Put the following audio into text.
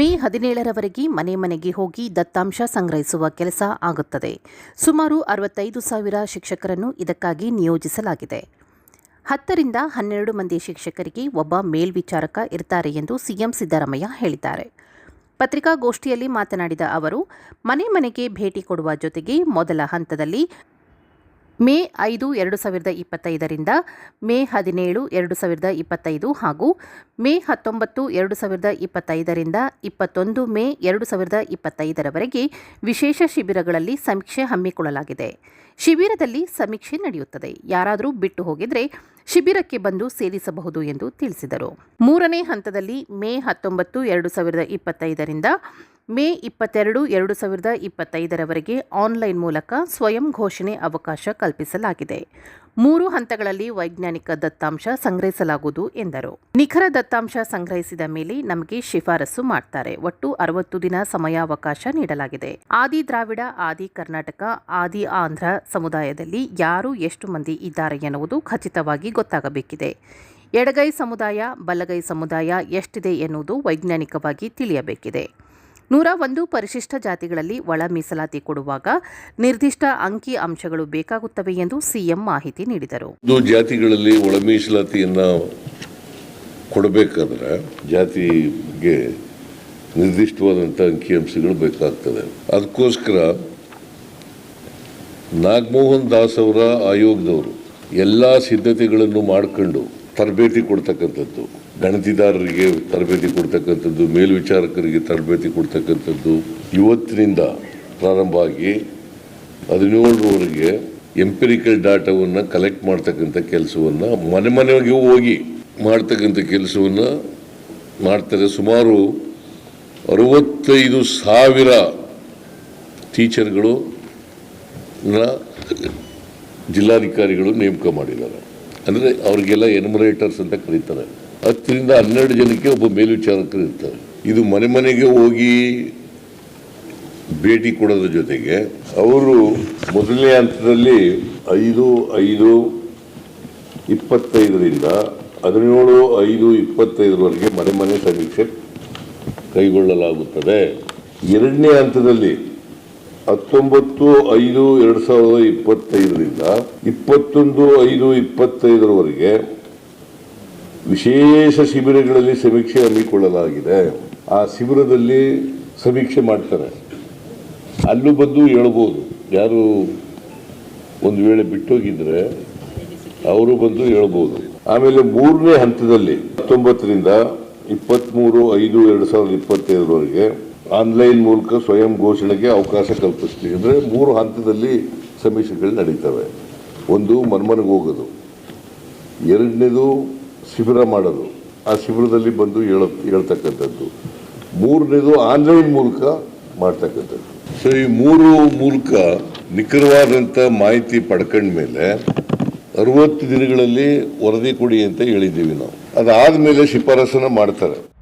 ಮೇ ಹದಿನೇಳರವರೆಗೆ ಮನೆ ಮನೆಗೆ ಹೋಗಿ ದತ್ತಾಂಶ ಸಂಗ್ರಹಿಸುವ ಕೆಲಸ ಆಗುತ್ತದೆ. ಸುಮಾರು ಅರವತ್ತೈದು ಸಾವಿರ ಶಿಕ್ಷಕರನ್ನು ಇದಕ್ಕಾಗಿ ನಿಯೋಜಿಸಲಾಗಿದೆ. ಹತ್ತರಿಂದ ಹನ್ನೆರಡು ಮಂದಿ ಶಿಕ್ಷಕರಿಗೆ ಒಬ್ಬ ಮೇಲ್ವಿಚಾರಕ ಇರ್ತಾರೆ ಎಂದು ಸಿಎಂ ಸಿದ್ದರಾಮಯ್ಯ ಹೇಳಿದ್ದಾರೆ. ಪತ್ರಿಕಾಗೋಷ್ಠಿಯಲ್ಲಿ ಮಾತನಾಡಿದ ಅವರು, ಮನೆ ಮನೆಗೆ ಭೇಟಿ ಕೊಡುವ ಜೊತೆಗೆ ಮೊದಲ ಹಂತದಲ್ಲಿ ಮೇ ಐದು ಎರಡು ಸಾವಿರದ ಇಪ್ಪತ್ತೈದರಿಂದ ಮೇ ಹದಿನೇಳು ಎರಡು ಸಾವಿರದ ಇಪ್ಪತ್ತೈದು ಹಾಗೂ ಮೇ ಹತ್ತೊಂಬತ್ತು ಎರಡು ಸಾವಿರದ ಇಪ್ಪತ್ತೈದರಿಂದ ಇಪ್ಪತ್ತೊಂದು ಮೇ ಎರಡು ಸಾವಿರದ ಇಪ್ಪತ್ತೈದರವರೆಗೆ ವಿಶೇಷ ಶಿಬಿರಗಳಲ್ಲಿ ಸಮೀಕ್ಷೆ ಹಮ್ಮಿಕೊಳ್ಳಲಾಗಿದೆ. ಶಿಬಿರದಲ್ಲಿ ಸಮೀಕ್ಷೆ ನಡೆಯುತ್ತದೆ. ಯಾರಾದರೂ ಬಿಟ್ಟು ಹೋಗಿದ್ರೆ ಶಿಬಿರಕ್ಕೆ ಬಂದು ಸೇರಿಸಬಹುದು ಎಂದು ತಿಳಿಸಿದರು. ಮೂರನೇ ಹಂತದಲ್ಲಿ ಮೇ ಹತ್ತೊಂಬತ್ತು, ಎರಡು ಸಾವಿರದ ಇಪ್ಪತ್ತೈದರಿಂದ ಮೇ ಇಪ್ಪತ್ತೆರಡು, ಎರಡು ಸಾವಿರದ ಇಪ್ಪತ್ತೈದರವರೆಗೆ ಆನ್ಲೈನ್ ಮೂಲಕ ಸ್ವಯಂ ಘೋಷಣೆ ಅವಕಾಶ ಕಲ್ಪಿಸಲಾಗಿದೆ. ಮೂರು ಹಂತಗಳಲ್ಲಿ ವೈಜ್ಞಾನಿಕ ದತ್ತಾಂಶ ಸಂಗ್ರಹಿಸಲಾಗುವುದು ಎಂದರು. ನಿಖರ ದತ್ತಾಂಶ ಸಂಗ್ರಹಿಸಿದ ಮೇಲೆ ನಮಗೆ ಶಿಫಾರಸು ಮಾಡ್ತಾರೆ. ಒಟ್ಟು ಅರವತ್ತು ದಿನ ಸಮಯಾವಕಾಶ ನೀಡಲಾಗಿದೆ. ಆದಿ ದ್ರಾವಿಡ, ಆದಿ ಕರ್ನಾಟಕ, ಆದಿ ಆಂಧ್ರ ಸಮುದಾಯದಲ್ಲಿ ಯಾರು ಎಷ್ಟು ಮಂದಿ ಇದ್ದಾರೆ ಎನ್ನುವುದು ಖಚಿತವಾಗಿ ಗೊತ್ತಾಗಬೇಕಿದೆ. ಎಡಗೈ ಸಮುದಾಯ, ಬಲಗೈ ಸಮುದಾಯ ಎಷ್ಟಿದೆ ಎನ್ನುವುದು ವೈಜ್ಞಾನಿಕವಾಗಿ ತಿಳಿಯಬೇಕಿದೆ. ನೂರ ಒಂದು ಪರಿಶಿಷ್ಟ ಜಾತಿಗಳಲ್ಲಿ ಒಳ ಮೀಸಲಾತಿ ಕೊಡುವಾಗ ನಿರ್ದಿಷ್ಟ ಅಂಕಿ ಅಂಶಗಳು ಬೇಕಾಗುತ್ತವೆ ಎಂದು ಸಿಎಂ ಮಾಹಿತಿ ನೀಡಿದರು. ಜಾತಿಗಳಲ್ಲಿ ಒಳ ಮೀಸಲಾತಿಯನ್ನ ಕೊಡಬೇಕಾದ್ರೆ ಜಾತಿಗೆ ಅಂಕಿ ಅಂಕಿಅಂಶಗಳು ಬೇಕಾಗ್ತದೆ. ಅದಕ್ಕೋಸ್ಕರ ನಾಗಮೋಹನ್ ದಾಸ್ ಅವರ ಆಯೋಗದವರು ಎಲ್ಲ ಸಿದ್ಧತೆಗಳನ್ನು ಮಾಡಿಕೊಂಡು ತರಬೇತಿ ಕೊಡ್ತಕ್ಕಂಥದ್ದು. ಗಣತಿದಾರರಿಗೆ ತರಬೇತಿ ಕೊಡ್ತಕ್ಕಂಥದ್ದು, ಮೇಲ್ವಿಚಾರಕರಿಗೆ ತರಬೇತಿ ಕೊಡ್ತಕ್ಕಂಥದ್ದು ಇವತ್ತಿನಿಂದ ಪ್ರಾರಂಭ ಆಗಿ ಹದಿನೇಳರವರೆಗೆ ಎಂಪಿರಿಕಲ್ ಡಾಟಾವನ್ನು ಕಲೆಕ್ಟ್ ಮಾಡ್ತಕ್ಕಂಥ ಕೆಲಸವನ್ನು ಮನೆ ಮನೆಗೆ ಹೋಗಿ ಮಾಡ್ತಕ್ಕಂಥ ಕೆಲಸವನ್ನು ಮಾಡ್ತಾರೆ. ಸುಮಾರು ಅರವತ್ತೈದು ಸಾವಿರ ಟೀಚರ್ಗಳು ಜಿಲ್ಲಾಧಿಕಾರಿಗಳು ನೇಮಕ ಮಾಡಿದ್ದಾರೆ. ಅಂದರೆ ಅವರಿಗೆಲ್ಲ ಎನ್ಮರೇಟರ್ಸ್ ಅಂತ ಕರೀತಾರೆ. ಹತ್ತರಿಂದ ಹನ್ನೆರಡು ಜನಕ್ಕೆ ಒಬ್ಬ ಮೇಲ್ವಿಚಾರಕರು ಇರ್ತಾರೆ. ಇದು ಮನೆ ಮನೆಗೆ ಹೋಗಿ ಭೇಟಿ ಕೊಡೋದ್ರ ಜೊತೆಗೆ ಅವರು ಮೊದಲನೇ ಹಂತದಲ್ಲಿ ಐದು ಐದು, ಇಪ್ಪತ್ತೈದರಿಂದ ಹದಿನೇಳು, ಐದು, ಇಪ್ಪತ್ತೈದರವರೆಗೆ ಮನೆ ಮನೆ ಸಮೀಕ್ಷೆ ಕೈಗೊಳ್ಳಲಾಗುತ್ತದೆ. ಎರಡನೇ ಹಂತದಲ್ಲಿ ಹತ್ತೊಂಬತ್ತು, ಐದು, ಎರಡು ಸಾವಿರದ ಇಪ್ಪತ್ತೈದರಿಂದ ಇಪ್ಪತ್ತೊಂದು, ಐದು, ಇಪ್ಪತ್ತೈದರವರೆಗೆ ವಿಶೇಷ ಶಿಬಿರಗಳಲ್ಲಿ ಸಮೀಕ್ಷೆ ಹಮ್ಮಿಕೊಳ್ಳಲಾಗಿದೆ. ಆ ಶಿಬಿರದಲ್ಲಿ ಸಮೀಕ್ಷೆ ಮಾಡ್ತಾರೆ. ಅಲ್ಲೂ ಬಂದು ಹೇಳ್ಬೋದು. ಯಾರು ಒಂದು ವೇಳೆ ಬಿಟ್ಟೋಗಿದ್ರೆ ಅವರು ಬಂದು ಹೇಳ್ಬೋದು. ಆಮೇಲೆ ಮೂರನೇ ಹಂತದಲ್ಲಿ ಹತ್ತೊಂಬತ್ತರಿಂದ ಇಪ್ಪತ್ತ್ಮೂರು ಐದು, ಎರಡು ಸಾವಿರದ ಇಪ್ಪತ್ತೈದರವರೆಗೆ ಆನ್ಲೈನ್ ಮೂಲಕ ಸ್ವಯಂ ಘೋಷಣೆಗೆ ಅವಕಾಶ ಕಲ್ಪಿಸ್ತೀವಿ ಅಂದರೆ ಮೂರು ಹಂತದಲ್ಲಿ ಸಮೀಕ್ಷೆಗಳು ನಡೀತವೆ. ಒಂದು ಮನ್ಮನೆಗೆ ಹೋಗೋದು. ಎರಡನೇದು ಶಿಬಿರ ಮಾಡೋದು. ಆ ಶಿಬಿರದಲ್ಲಿ ಬಂದು ಹೇಳ, ಹೇಳ್ತಕ್ಕಂಥದ್ದು. ಮೂರನೇದು ಆನ್ಲೈನ್ ಮೂಲಕ ಮಾಡ್ತಕ್ಕಂಥದ್ದು. ಸೊ ಈ ಮೂರು ಮೂಲಕ ನಿಖರವಾದಂಥ ಮಾಹಿತಿ ಪಡ್ಕೊಂಡ ಮೇಲೆ ಅರವತ್ತು ದಿನಗಳಲ್ಲಿ ವರದಿ ಕೊಡಿ ಅಂತ ಹೇಳಿದ್ದೀವಿ ನಾವು. ಅದಾದ ಮೇಲೆ ಶಿಫಾರಸನ್ನು ಮಾಡ್ತಾರೆ.